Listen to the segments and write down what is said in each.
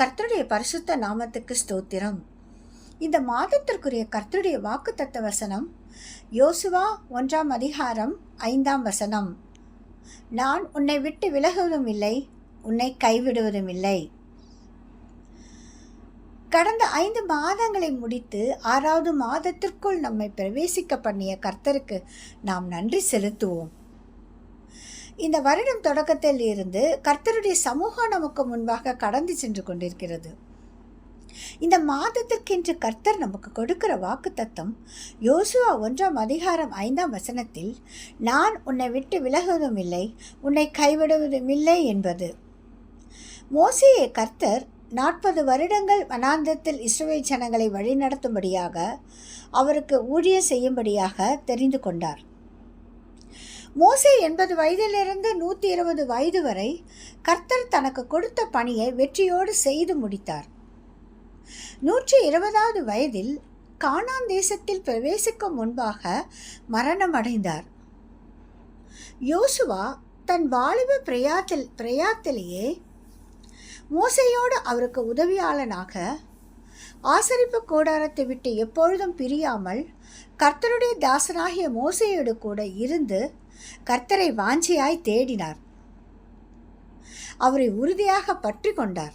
கர்த்தருடைய பரிசுத்த நாமத்துக்கு ஸ்தோத்திரம். இந்த மாதத்திற்குரிய கர்த்தருடைய வாக்குத்தத்த வசனம் யோசுவா ஒன்றாம் அதிகாரம் ஐந்தாம் வசனம். நான் உன்னை விட்டு விலகுவதும் இல்லை உன்னை கைவிடுவதும் இல்லை. கடந்த ஐந்து மாதங்களை முடித்து ஆறாவது மாதத்திற்குள் நம்மை பிரவேசிக்க பண்ணிய கர்த்தருக்கு நாம் நன்றி செலுத்துவோம். இந்த வருடம் தொடக்கத்தில் இருந்து கர்த்தருடைய சமூகம் நமக்கு முன்பாக கடந்து சென்று கொண்டிருக்கிறது. இந்த மாதத்திற்கென்று கர்த்தர் நமக்கு கொடுக்கிற வாக்கு தத்தம் யோசுவா ஒன்றாம் அதிகாரம் ஐந்தாம் வசனத்தில் நான் உன்னை விட்டு விலகுவதும் இல்லை உன்னை கைவிடுவதும் இல்லை என்பது. மோசையை கர்த்தர் நாற்பது வருடங்கள் வனாந்தத்தில் இஸ்ரவேல் ஜனங்களை வழிநடத்தும்படியாக அவருக்கு ஊழியம் செய்யும்படியாக தெரிந்து கொண்டார். மோசே எண்பது வயதிலிருந்து நூற்றி இருபது வயது வரை கர்த்தர் தனக்கு கொடுத்த பணியை வெற்றியோடு செய்து முடித்தார். நூற்றி இருபதாவது வயதில் கானான் தேசத்தில் பிரவேசிக்கும் முன்பாக மரணம் அடைந்தார். யோசுவா தன் வாலிப பிரயாத்தில் பிரயாத்திலேயே மோசையோடு அவருக்கு உதவியாளனாக ஆசரிப்பு கூடாரத்தை விட்டு எப்பொழுதும் பிரியாமல் கர்த்தருடைய தாசனாகிய மோசையோடு கூட இருந்து கர்த்தரை வாஞ்சியாய் தேடினார். அவரை உறுதியாக பற்றி கொண்டார்.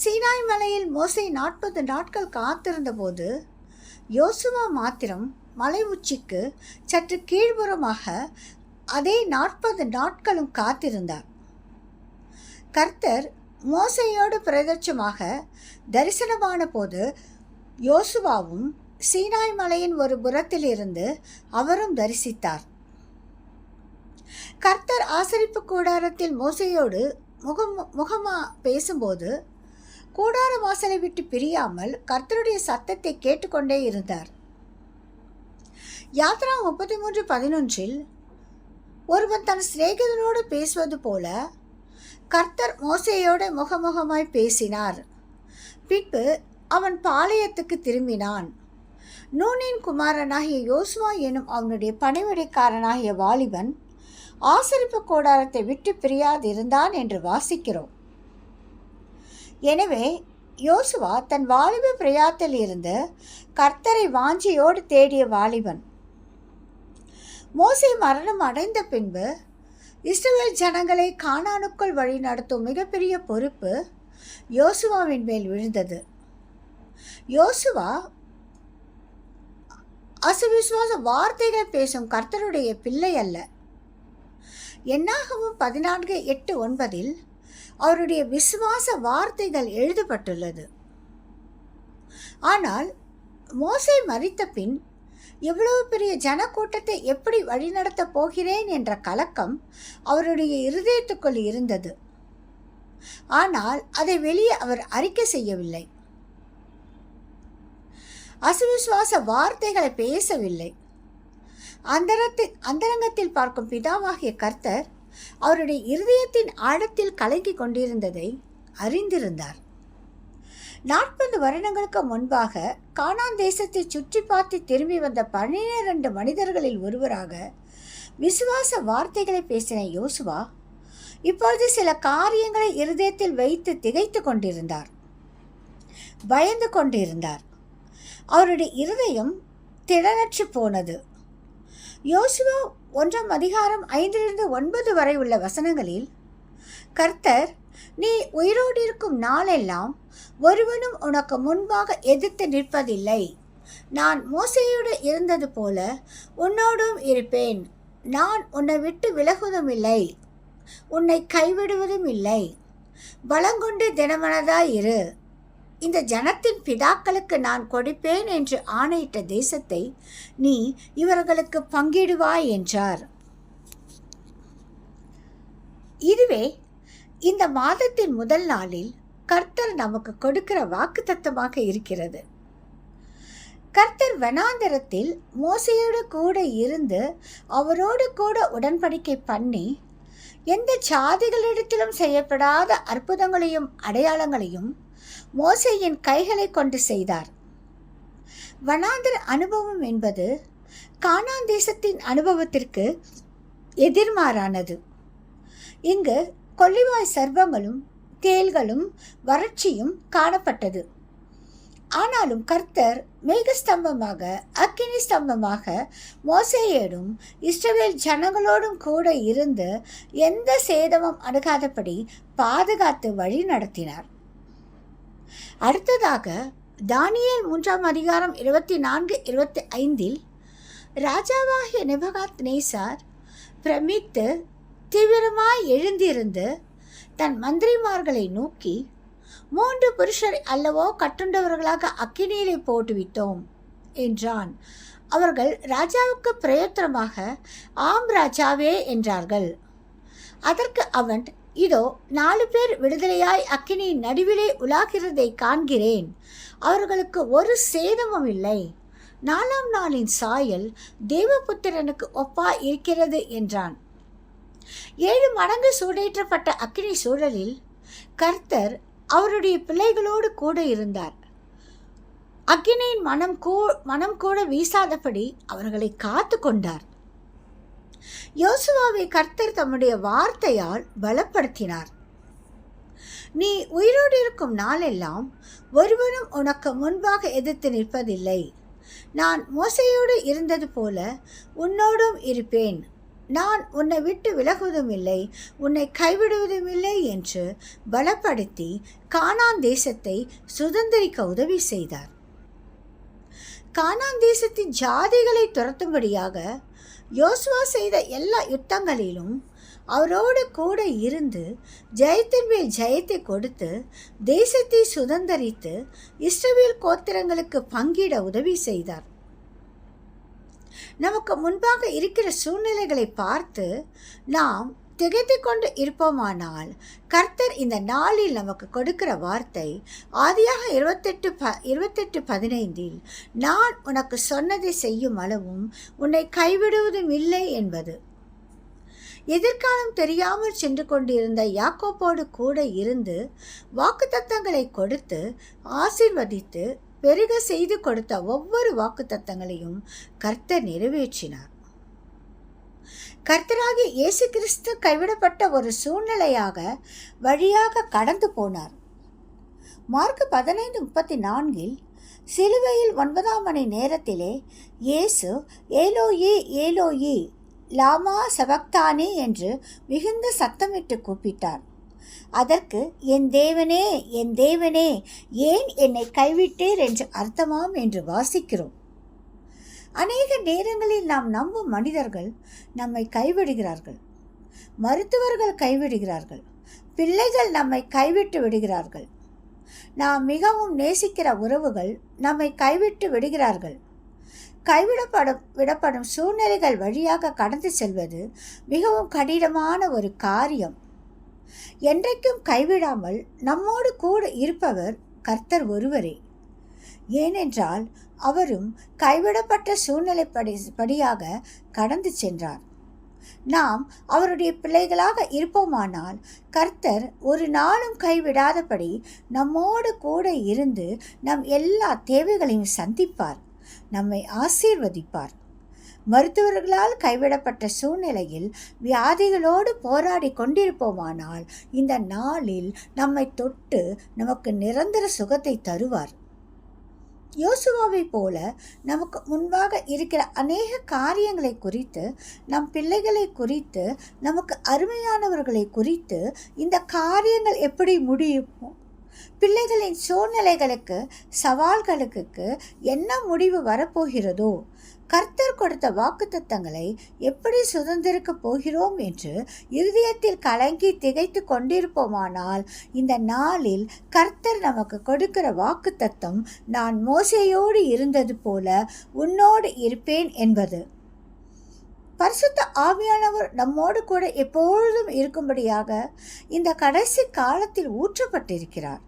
சீனாய் மலையில் மோசை நாற்பது நாட்கள் காத்திருந்த போது யோசுவா மாத்திரம் மலை உச்சிக்கு சற்று கீழ்புறமாக அதே நாற்பது நாட்களும் காத்திருந்தார். கர்த்தர் மோசையோடு பிரதட்சமாக தரிசனமான போது யோசுவாவும் சீனாய் மலையின் ஒரு புறத்திலிருந்து அவரும் தரிசித்தார். கர்த்தர் ஆசரிப்பு கூடாரத்தில் மோசையோடு முகம் முகமா பேசும்போது கூடார வாசலை விட்டு பிரியாமல் கர்த்தருடைய சத்தத்தை கேட்டுக்கொண்டே இருந்தார். யாத்ரா முப்பத்தி மூன்று பதினொன்றில் ஒருவன் தன் சிநேகிதனோடு பேசுவது போல கர்த்தர் மோசையோடு முகமுகமாய் பேசினார். பின்பு அவன் பாளையத்துக்கு திரும்பினான். நூனின் குமாரனாகிய யோசுவா எனும் அவனுடைய பணிவிடைக்காரனாகிய வாலிபன் ஆசரிப்பு கோடாரத்தை விட்டு பிரியாதிருந்தான் என்று வாசிக்கிறோம். எனவே யோசுவா தன் வாலிப பிரயாத்தில் இருந்து கர்த்தரை வாஞ்சியோடு தேடிய வாலிபன். மோசை மரணம் அடைந்த பின்பு இஸ்ரவேல் ஜனங்களை கானானுக்குள் வழி நடத்தும் மிகப்பெரிய பொறுப்பு யோசுவாவின் மேல் விழுந்தது. யோசுவா அசுவிசுவாச வார்த்தைகள் பேசும் கர்த்தருடைய பிள்ளை அல்ல. என்னாகவும் பதினான்கு எட்டு ஒன்பதில் அவருடைய விசுவாச வார்த்தைகள் எழுதப்பட்டுள்ளது. ஆனால் மோசை மறித்த பின் இவ்வளவு பெரிய ஜனக்கூட்டத்தை எப்படி வழிநடத்தப் போகிறேன் என்ற கலக்கம் அவருடைய இருதயத்துக்குள் இருந்தது. ஆனால் அதை வெளியே அவர் அறிக்கை செய்யவில்லை. அசுவிசுவாச வார்த்தைகளை பேசவில்லை. அந்தரத்தில் அந்தரங்கத்தில் பார்க்கும் பிதாவாகிய கர்த்தர் அவருடைய இருதயத்தின் ஆழத்தில் கலங்கி கொண்டிருந்ததை அறிந்திருந்தார். நாற்பது வருடங்களுக்கு முன்பாக கானான் தேசத்தை சுற்றி பார்த்து திரும்பி வந்த பன்னிரண்டு மனிதர்களில் ஒருவராக விசுவாச வார்த்தைகளை பேசின யோசுவா இப்பொழுது சில காரியங்களை இருதயத்தில் வைத்து திகைத்து கொண்டிருந்தார். பயந்து கொண்டிருந்தார். அவருடைய இருதயம் திடனற்று போனது. யோசுவா ஒன்றாம் அதிகாரம் ஐந்திலிருந்து ஒன்பது வரை உள்ள வசனங்களில் கர்த்தர் நீ உயிரோடு இருக்கும் நாளெல்லாம் ஒருவனும் உனக்கு முன்பாக எதிர்த்து நிற்பதில்லை. நான் மோசையோடு இருந்தது போல உன்னோடும் இருப்பேன். நான் உன்னை விட்டு விலகுவதும் இல்லை. உன்னை கைவிடுவதும் இல்லை. பலங்கொண்டு தினமனதாய் இரு. இந்த ஜனத்தின் பிதாக்களுக்கு நான் கொடுப்பேன் என்று ஆணையிட்ட தேசத்தை நீ இவர்களுக்கு பங்கிடுவாய் என்றார். இதுவே இந்த மாதத்தின் முதல் நாளில் கர்த்தர் நமக்கு கொடுக்கிற வாக்குத்தத்தமாக இருக்கிறது. கர்த்தர் வனாந்தரத்தில் மோசையோடு கூட இருந்து அவரோடு கூட உடன்படிக்கை பண்ணி எந்த சாதிகளிடத்திலும் செய்யப்படாத அற்புதங்களையும் அடையாளங்களையும் மோசையின் கைகளை கொண்டு செய்தார். வனாந்தர அனுபவம் என்பது கானான் தேசத்தின் அனுபவத்திற்கு எதிர்மாறானது. இங்கு கொல்லிவாய் சர்வங்களும் தேள்களும் வறட்சியும் காணப்பட்டது. ஆனாலும் கர்த்தர் மேகஸ்தம்பமாக அக்கினி ஸ்தம்பமாக மோசேயோடும் இஸ்ரவேல் ஜனங்களோடும் கூட இருந்து எந்த சேதமும் அணுகாதபடி பாதுகாத்து வழி நடத்தினார் அடுத்ததாக தானியல் மூன்றாம் அதிகாரம் இருபத்தி நான்கு இருபத்தி ஐந்தில் ராஜாவாகிய நிபகாத் நேசார் பிரமித்து தீவிரமாய் எழுந்திருந்து தன் மந்திரிமார்களை நோக்கி மூன்று புருஷரை அல்லவோ கட்டுண்டவர்களாக அக்கினியிலே போட்டுவிட்டோம் என்றான். அவர்கள் ராஜாவுக்கு பிரயோத்தனமாக ஆம் ராஜாவே என்றார்கள். அதற்கு அவன் இதோ நாலு பேர் விடுதலையாய் அக்கினியின் நடுவிலே உலாகிறதை காண்கிறேன். அவர்களுக்கு ஒரு சேதமும் இல்லை. நாலாம் நாளின் சாயல் தேவபுத்திரனுக்கு ஒப்பா இருக்கிறது என்றான். ஏழு மடங்கு சூடேற்றப்பட்ட அக்கினி சூழலில் கர்த்தர் அவருடைய பிள்ளைகளோடு கூட இருந்தார். அக்கினியின் மனம் கூ மனம் கூட வீசாதபடி அவர்களை காத்து கொண்டார் யோசுவாவை கர்த்தர் தம்முடைய வார்த்தையால் பலப்படுத்தினார். நீ உயிரோடு இருக்கும் நாளெல்லாம் ஒருவனும் உனக்கு முன்பாக எதிர்த்து நிற்பதில்லை. நான் மோசையோடு இருந்தது போல உன்னோடும் இருப்பேன். நான் உன்னை விட்டு விலகுவதும் இல்லை உன்னை கைவிடுவதும் இல்லை என்று பலப்படுத்தி கானான் தேசத்தை சுதந்திரிக்க உதவி செய்தார். கானான் தேசத்தின் ஜாதிகளை துரத்தும்படியாக யோசுவா செய்த எல்லா யுத்தங்களிலும் அவரோடு கூட இருந்து ஜெயத்தின் மேல் ஜெயத்தை கொடுத்து தேசத்தை சுதந்திரித்து இஸ்ரவேல் கோத்திரங்களுக்கு பங்கிட உதவி செய்தார். நமக்கு முன்பாக இருக்கிற சூழ்நிலைகளை பார்த்து நாம் திகைத்து கொண்டு இருப்போமானால் கர்த்தர் இந்த நாளில் நமக்கு கொடுக்கிற வார்த்தை ஆதியாக இருபத்தெட்டு ப இருபத்தெட்டு பதினைந்தில் நான் உனக்கு சொன்னதை செய்யும் அளவும் உன்னை கைவிடுவதும் இல்லை என்பது. எதிர்காலம் தெரியாமல் சென்று கொண்டிருந்த யாக்கோப்போடு கூட இருந்து வாக்குத்தத்தங்களை கொடுத்து ஆசிர்வதித்து பெருக செய்து கொடுத்த ஒவ்வொரு வாக்குத்தத்தங்களையும் கர்த்தர் நிறைவேற்றினார். கர்த்தராகிய இயேசு கிறிஸ்து கைவிடப்பட்ட ஒரு சூழ்நிலையாக வழியாக கடந்து போனார். மார்க் பதினைந்து முப்பத்தி நான்கில் சிலுவையில் ஒன்பதாம் மணி நேரத்திலே இயேசு ஏலோயி ஏலோயி லாமா சபக்தானே என்று மிகுந்த சத்தமிட்டு கூப்பிட்டார். அதற்கு என் தேவனே என் தேவனே ஏன் என்னை கைவிட்டீர்? என்று அர்த்தமாம் என்று வாசிக்கிறோம். அநேக நேரங்களில் நாம் நம்பும் மனிதர்கள் நம்மை கைவிடுகிறார்கள். மருத்துவர்கள் கைவிடுகிறார்கள். பிள்ளைகள் நம்மை கைவிட்டு விடுகிறார்கள். நாம் மிகவும் நேசிக்கிற உறவுகள் நம்மை கைவிட்டு விடுகிறார்கள். கைவிடப்படும் விடப்படும் சூழ்நிலைகள் வழியாக கடந்து செல்வது மிகவும் கடினமான ஒரு காரியம். என்றைக்கும் கைவிடாமல் நம்மோடு கூட இருப்பவர் கர்த்தர் ஒருவரே. ஏனென்றால் அவரும் கைவிடப்பட்ட சூழ்நிலைப்படி படியாக கடந்து சென்றார். நாம் அவருடைய பிள்ளைகளாக இருப்போமானால் கர்த்தர் ஒரு நாளும் கைவிடாதபடி நம்மோடு கூட இருந்து நம் எல்லா தேவைகளையும் சந்திப்பார் நம்மை ஆசீர்வதிப்பார். மருத்துவர்களால் கைவிடப்பட்ட சூழ்நிலையில் வியாதிகளோடு போராடி கொண்டிருப்போமானால் இந்த நாளில் நம்மை தொட்டு நமக்கு நிரந்தர சுகத்தை தருவார். யோசுவாவை போல நமக்கு முன்பாக இருக்கிற அநேக காரியங்களை குறித்து நம் பிள்ளைகளை குறித்து நமக்கு அருமையானவர்களை குறித்து இந்த காரியங்கள் எப்படி முடியுமோ பிள்ளைகளின் சூழ்நிலைகளுக்கு சவால்களுக்கு என்ன முடிவு வரப்போகிறதோ கர்த்தர் கொடுத்த வாக்குத்தத்தங்களை எப்படி சுதந்திரிக்க போகிறோம் என்று இருதயத்தில் கலங்கி திகைத்து கொண்டிருப்போமானால் இந்த நாளில் கர்த்தர் நமக்கு கொடுக்கிற வாக்குத்தத்தம் நான் மோசையோடு இருந்தது போல உன்னோடு இருப்பேன் என்பது. பரிசுத்த ஆவியானவர் நம்மோடு கூட எப்பொழுதும் இருக்கும்படியாக இந்த கடைசி காலத்தில் ஊற்றப்பட்டிருக்கிறார்.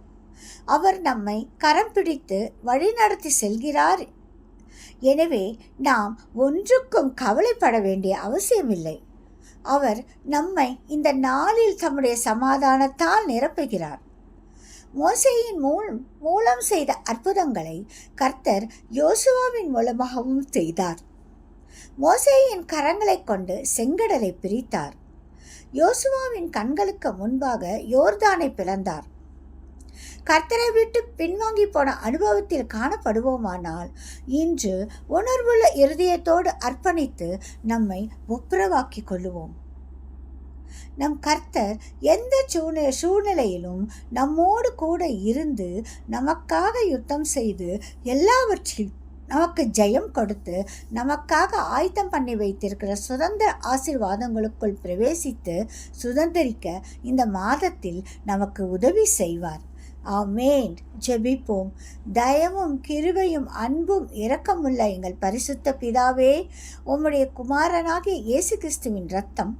அவர் நம்மை கரம் பிடித்து வழிநடத்தி செல்கிறார். எனவே நாம் ஒன்றுக்கும் கவலைப்பட வேண்டிய அவசியமில்லை. அவர் நம்மை இந்த நாளில் தம்முடைய சமாதானத்தால் நிரப்புகிறார். மோசையின் மூலம் மூலம் செய்த அற்புதங்களை கர்த்தர் யோசுவாவின் மூலமாகவும் செய்தார். மோசேயின் கரங்களைக் கொண்டு செங்கடலை பிரித்தார். யோசுவாவின் கண்களுக்கு முன்பாக யோர்தானை பிளந்தார். கர்த்தரை விட்டு பின்வாங்கி போன அனுபவத்தில் காணப்படுவோமானால் இன்று உணர்வுள்ள இருதயத்தோடு அர்ப்பணித்து நம்மை ஒப்புரவாக்கிக் கொள்ளுவோம். நம் கர்த்தர் எந்த சூழ்நிலை சூழ்நிலையிலும் நம்மோடு கூட இருந்து நமக்காக யுத்தம் செய்து எல்லாவற்றிலும் நமக்கு ஜெயம் கொடுத்து நமக்காக ஆயத்தம் பண்ணி வைத்திருக்கிற சுதந்திர ஆசீர்வாதங்களுக்குள் பிரவேசித்து சுதந்திரிக்க இந்த மாதத்தில் நமக்கு உதவி செய்வார். ஆமேன். ஜெபிப்போம். தயவும் கிருபையும் அன்பும் இரக்கமுள்ள எங்கள் பரிசுத்த பிதாவே உம்முடைய குமாரனாகிய இயேசு கிறிஸ்துவின் ரத்தம்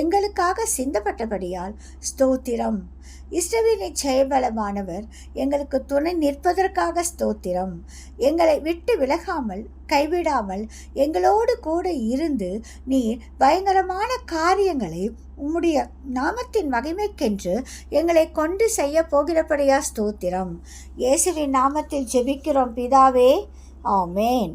எங்களுக்காக சிந்தப்பட்டபடியால் ஸ்தோத்திரம். இஸ்ரவேலின் ஜெயபலமானவர் எங்களுக்கு துணை நிற்பதற்காக ஸ்தோத்திரம். எங்களை விட்டு விலகாமல் கைவிடாமல் எங்களோடு கூட இருந்து நீர் பயங்கரமான காரியங்களை உம்முடைய நாமத்தின் மகிமைக்கென்று எங்களை கொண்டு செய்ய போகிறபடியா ஸ்தோத்திரம். இயேசுவின் நாமத்தில் ஜெபிக்கிறோம் பிதாவே. ஆமேன்.